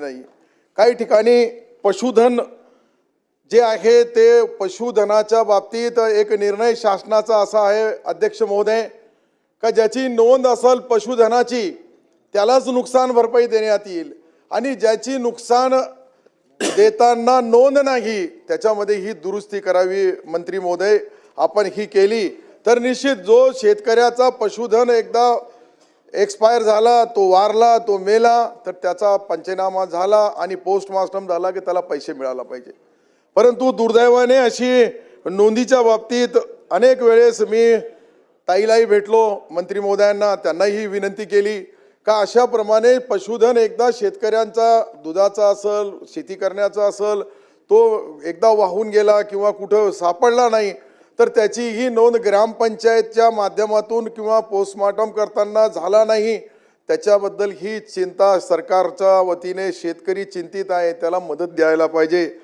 नाही. काही ठिकाणी पशुधन जे आहे ते पशुधनाच्या बाबतीत एक निर्णय शासनाचा असा आहे अध्यक्ष महोदय का ज्याची नोंद असेल पशुधनाची त्यालाच नुकसान भरपाई देण्यात येईल. आणि ज्याची नुकसान देताना नोंद नाही त्याच्यामध्ये ही दुरुस्ती करावी मंत्री महोदय आपण ही केली. तर निश्चित जो शेतकऱ्याचा पशुधन एकदा एक्सपायर झाला तो वारला तो मेला तर त्याचा पंचनामा झाला आणि पोस्टमार्टम झाला की त्याला पैसे मिळाला पाहिजे. परंतु दुर्दैवाने अशी नोंदीच्या बाबतीत अनेक वेळेस मी ताईलाही भेटलो मंत्री महोदयांना त्यांनाही विनंती केली का अशाप्रमाणे पशुधन एकदा शेतकऱ्यांचा दुधाचा असल शेती करण्याचा असल तो एकदा वाहून गेला किंवा कुठं सापडला नाही तर त्याची ही नोंद ग्रामपंचायतच्या माध्यमातून किंवा पोस्टमॉर्टम करताना झाला नाही. त्याच्याबद्दल ही चिंता सरकारच्या वतीने शेतकरी चिंतित आहे. त्याला मदत द्यायला पाहिजे.